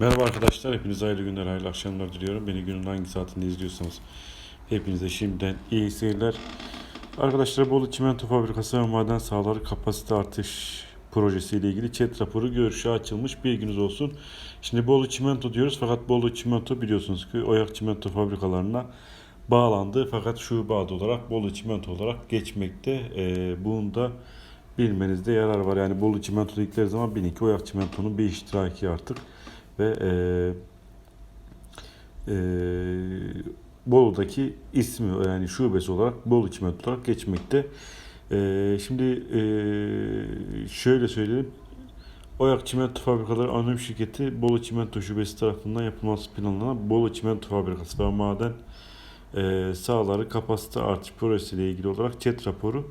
Merhaba arkadaşlar, hepinize hayırlı günler, hayırlı akşamlar diliyorum. Beni günün hangi saatinde izliyorsanız hepinize şimdiden iyi seyirler. Arkadaşlar Bolu Çimento Fabrikası ve Maden Sahaları Kapasite Artış Projesi ile ilgili chat raporu görüşe açılmış. Bilginiz olsun. Şimdi Bolu Çimento diyoruz fakat Bolu Çimento biliyorsunuz ki Oyak Çimento fabrikalarına bağlandı. Fakat şu bağda olarak Bolu Çimento olarak geçmekte. Ee, bunu da bilmenizde yarar var. Yani Bolu Çimento dedikleri zaman bilin ki Oyak Çimento'nun bir iştiraki artık ve e, e, Bolu'daki ismi yani şubesi olarak Bolu Çimento olarak geçmekte. E, şimdi e, şöyle söyleyelim. Oyak Çimento Fabrikaları Anonim Şirketi Bolu Çimento Şubesi tarafından yapılması planlanan Bolu Çimento Fabrikası ve Maden e, sahaları kapasite artış projesi ile ilgili olarak chat raporu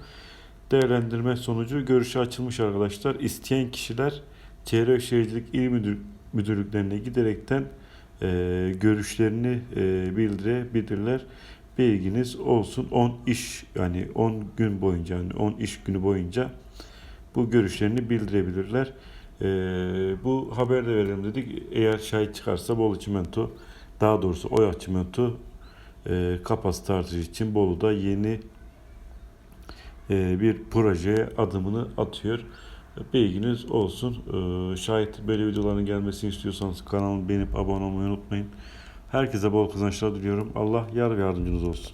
değerlendirme sonucu görüşe açılmış arkadaşlar. İsteyen kişiler Çevre Şehircilik İl Müdür, Müdürlüklerine giderekten e, görüşlerini e, bildirebilirler. Bilginiz olsun 10 iş yani 10 gün boyunca yani 10 iş günü boyunca bu görüşlerini bildirebilirler. E, bu haber de verelim dedik. Eğer şahit çıkarsa Bolu Çimento daha doğrusu Oyak Çimento e, kapasite artışı için Bolu'da yeni e, bir projeye adımını atıyor. Bilginiz olsun. E, Şayet böyle videoların gelmesini istiyorsanız kanalımı beğenip abone olmayı unutmayın. Herkese bol kazançlar diliyorum. Allah yar ve yardımcınız olsun.